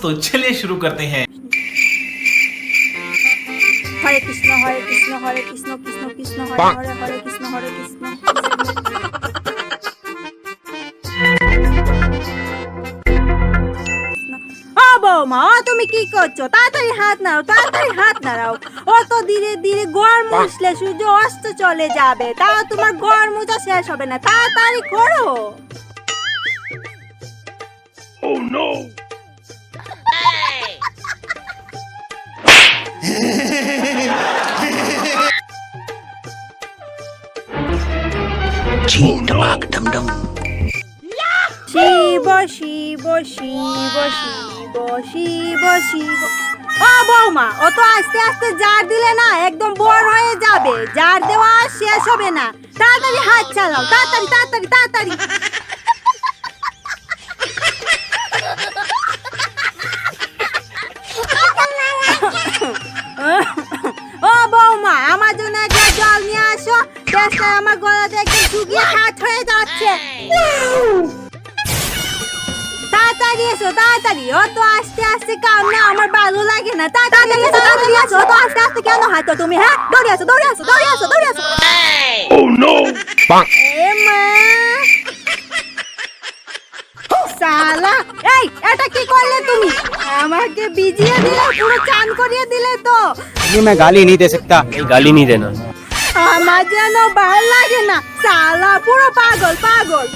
तो चलिए शुरू करते हैं হরে কৃষ্ণ হরে কৃষ্ণ হরে কৃষ্ণ কৃষ্ণ কৃষ্ণ হরে হরে হরে কৃষ্ণ হরে কৃষ্ণ ও বৌমা ও তুমি কি করছো তাড়াতাড়ি হাত নাড়াও তাড়াতাড়ি হাত নাড়াও ও তো ধীরে ধীরে গড় মুছলে সূর্য অস্ত চলে যাবে তাও তোমার গড় মুছা শেষ হবে না তাড়াতাড়ি করো শিব শিব শিব শিব শিব শিব ও বৌমা অত আস্তে আস্তে জার দিলে না একদম বোর হয়ে যাবে। জার দেওয়া শেষ হবে না। তাড়াতাড়ি হাত চালাও তাড়াতাড়ি তাড়াতাড়ি তাড়াতাড়ি। গ্যাসটা আমার গলাতে একদম শুকিয়ে খাট হয়ে যাচ্ছে তাড়াতাড়ি এসো তাড়াতাড়ি অত আস্তে আস্তে কাম না আমার ভালো লাগে না তাড়াতাড়ি এসো তাড়াতাড়ি এসো অত আস্তে আস্তে কেন হাঁটো তুমি হ্যাঁ দৌড়ে আসো দৌড়ে আসো দৌড়ে আসো দৌড়ে আসো এ মা সালা এই এটা কি করলে তুমি আমাকে ভিজিয়ে দিলে পুরো চান করিয়ে দিলে তো नहीं मैं गाली नहीं दे सकता नहीं गाली नहीं देना আমার যেন ভালো লাগে না। সালা পুরো পাগল পাগল।